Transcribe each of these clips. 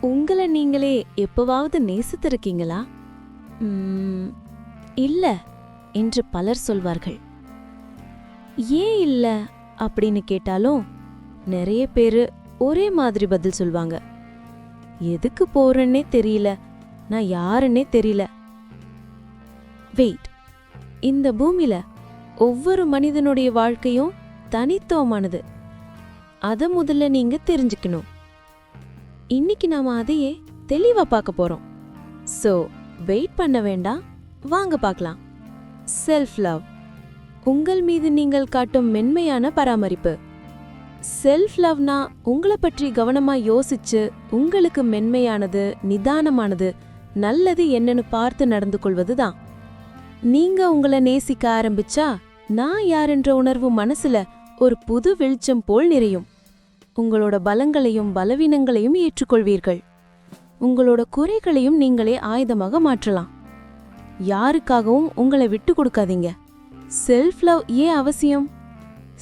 உங்களை நீங்களே எப்போவாவது நேசித்திருக்கீங்களா? இல்லை என்று பலர் சொல்வார்கள். ஏன் இல்லை? அப்படின்னு கேட்டாலும் நிறைய பேர் ஒரே மாதிரி பதில் சொல்வாங்க. எதுக்கு போறேன்னே தெரியல. நான் யாருன்னே தெரியல. வெயிட் இந்த பூமியில ஒவ்வொரு மனிதனுடைய வாழ்க்கையும் தனித்துவமானது. அதை முதல்ல நீங்க தெரிஞ்சுக்கணும். இன்னைக்கு நாம அதையே தெளிவா பார்க்க போறோம். சோ வெயிட் பண்ண வேண்டாம். வாங்க பார்க்கலாம். செல்ஃப் லவ் உங்கள் மீது நீங்கள் காட்டும் மென்மையான பராமரிப்பு. செல்ஃப் லவ்னா உங்களை பற்றி கவனமா யோசிச்சு உங்களுக்கு மென்மையானது நிதானமானது நல்லது என்னன்னு பார்த்து நடந்து கொள்வதுதான். நீங்க உங்களை நேசிக்க ஆரம்பிச்சா நான் யாரென்ற உணர்வு மனசுல ஒரு புது வெளிச்சம் போல் நிறையும். உங்களோட பலங்களையும் பலவீனங்களையும் ஏற்றுக்கொள்வீர்கள். உங்களோட குறைகளையும் நீங்களே ஆயுதமாக மாற்றலாம். யாருக்காகவும் உங்களை விட்டு கொடுக்காதீங்க. செல்ஃப் லவ் ஏன் அவசியம்?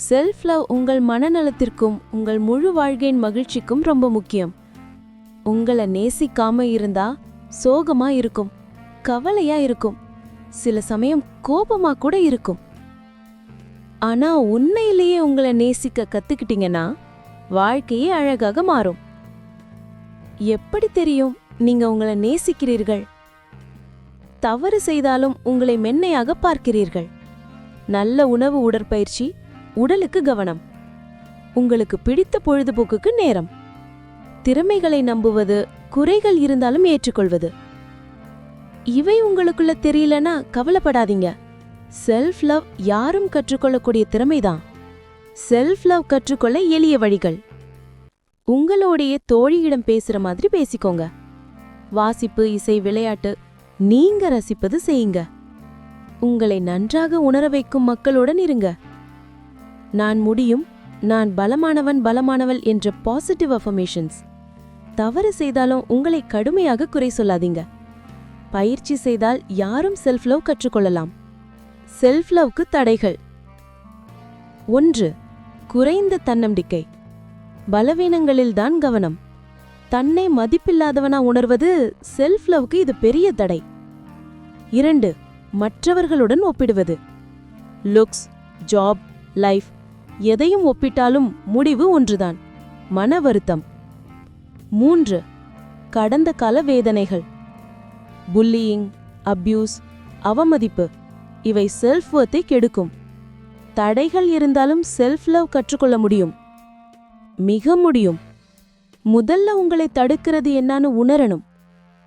செல்ஃப் லவ் உங்கள் மனநலத்திற்கும் உங்கள் முழு வாழ்க்கையின் மகிழ்ச்சிக்கும் ரொம்ப முக்கியம். உங்களை நேசிக்காம இருந்தா சோகமா இருக்கும் கவலையா இருக்கும் சில சமயம் கோபமா கூட இருக்கும். ஆனா உண்மையிலேயே உங்களை நேசிக்க கத்துக்கிட்டீங்கன்னா வாழ்க்கையே அழகாக மாறும். எப்படி தெரியும்? நீங்க உங்களை நேசிக்கிறீர்கள். தவறு செய்தாலும் உங்களை மென்மையாக பார்க்கிறீர்கள். நல்ல உணவு உடற்பயிற்சி உடலுக்கு கவனம். உங்களுக்கு பிடித்த பொழுதுபோக்குக்கு நேரம். திறமைகளை நம்புவது குறைகள் இருந்தாலும் ஏற்றுக்கொள்வது. இவை உங்களுக்குள்ள தெரியலனா கவலைப்படாதீங்க. செல்ஃப் லவ் யாரும் கற்றுக்கொள்ளக்கூடிய திறமைதான். செல்ஃப் லவ் கற்றுக்கொள்ள எளிய வழிகள். உங்களுடைய தோழியிடம் பேசுற மாதிரி பேசிக்கோங்க. வாசிப்பு இசை விளையாட்டு நீங்க ரசிப்பது செய்யுங்க. உங்களை நன்றாக உணர வைக்கும் மக்களுடன் இருங்க. நான் முடியும் நான் பலமானவன் பலமானவள் என்ற பாசிட்டிவ் அஃபர்மேஷன்ஸ் தவறு செய்தாலும் உங்களை கடுமையாக குறை சொல்லாதீங்க. பயிற்சி செய்தால் யாரும் செல்ஃப் லவ் கற்றுக்கொள்ளலாம். செல்ஃப் லவ்க்கு தடைகள். ஒன்று குறைந்த தன்னம்பிக்கை. பலவீனங்களில்தான் கவனம். தன்னை மதிப்பில்லாதவனா உணர்வது செல்ஃப் லவ்க்கு இது பெரிய தடை. இரண்டு மற்றவர்களுடன் ஒப்பிடுவது. லுக்ஸ் ஜாப் லைஃப் எதையும் ஒப்பிட்டாலும் முடிவு ஒன்றுதான். மன வருத்தம். மூன்று கடந்த கால வேதனைகள். புல்லியிங் அப்யூஸ் அவமதிப்பு இவை செல்ஃப் வர்த்தை கெடுக்கும். தடைகள் இருந்தாலும் செல்ஃப் லவ் கற்றுக்கொள்ள முடியும். மிக முடியும். முதல்ல உங்களை தடுக்கிறது என்னன்னு உணரணும்.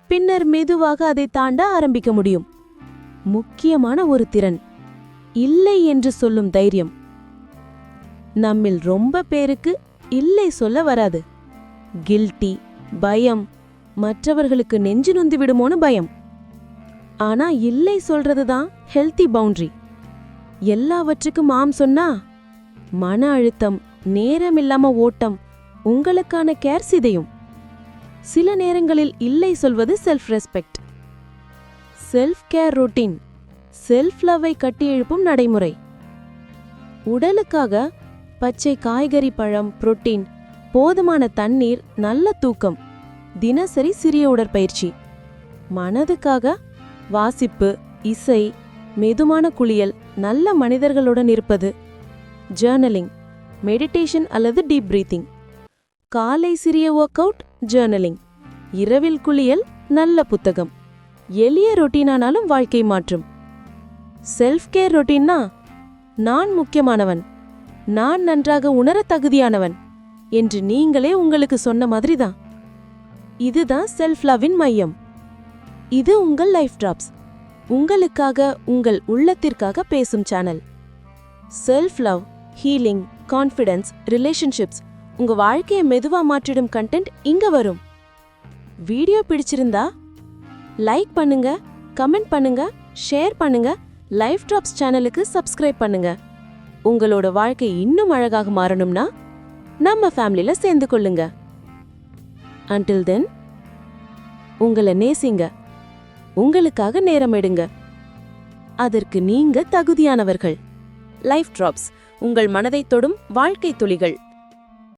பின்னர் மெதுவாக அதை தாண்ட ஆரம்பிக்க முடியும். முக்கியமான ஒரு திறன். இல்லை என்று சொல்லும் தைரியம். நம்மில் ரொம்ப பேருக்கு இல்லை சொல்ல வராது. கில்ட்டி பயம். மற்றவர்களுக்கு நெஞ்சு நொந்து விடுமோன்னு பயம். ஆனா இல்லை சொல்றது தான் ஹெல்த்தி பவுண்டரி எல்லாவற்றுக்கும் ஆம் சொன்னா? மன அழுத்தம் நேரமில்லாம ஓட்டம் உங்களுக்கான கேர் சிதையும். சில நேரங்களில் இல்லை சொல்வது self respect self care routine self லவ்வை கட்டியெழுப்பும் நடைமுறை. உடலுக்காக பச்சை காய்கறி பழம் புரோட்டீன் போதுமான தண்ணீர் நல்ல தூக்கம் தினசரி சிறிய உடற்பயிற்சி. மனதுக்காக வாசிப்பு இசை மெதுமான குளியல் நல்ல மனிதர்களுடன் இருப்பது. ஜேர்னலிங் மெடிடேஷன் அல்லது டீப் பிரீத்திங் காலை சிறிய ஒர்க் அவுட் ஜேர்னலிங் இரவில் குளியல் நல்ல புத்தகம். எளிய ரொட்டீனானாலும் வாழ்க்கை மாற்றும். செல்ஃப் கேர் ரொட்டீன்னா நான் முக்கியமானவன். நான் நன்றாக உணர தகுதியானவன் என்று நீங்களே உங்களுக்கு சொன்ன மாதிரி தான் இதுதான் செல்ஃப் லவ்வின் மையம். இது உங்கள் லைஃப் டிராப்ஸ் உங்களுக்காக உங்கள் உள்ளத்திற்காக பேசும் channel self love healing confidence relationships உங்க வாழ்க்கையை மெதுவா மாற்றிடும் கண்டென்ட் இங்க வரும். வீடியோ பிடிச்சிருந்தா லைக் பண்ணுங்க கமெண்ட் பண்ணுங்க ஷேர் பண்ணுங்க லைஃப் ட்ராப்ஸ் சேனலுக்கு சப்ஸ்கிரைப் பண்ணுங்க. உங்களோட வாழ்க்கை இன்னும் அழகாக மாறணும்னா நம்ம ஃபேமிலியில் சேர்ந்து கொள்ளுங்க. அன்டில் தென் உங்களை நேசிங்க. உங்களுக்காக நேரம் எடுங்க அதற்கு நீங்க தகுதியானவர்கள். லைஃப் டிராப்ஸ் உங்கள் மனதைத் தொடும் வாழ்க்கை துளிகள்.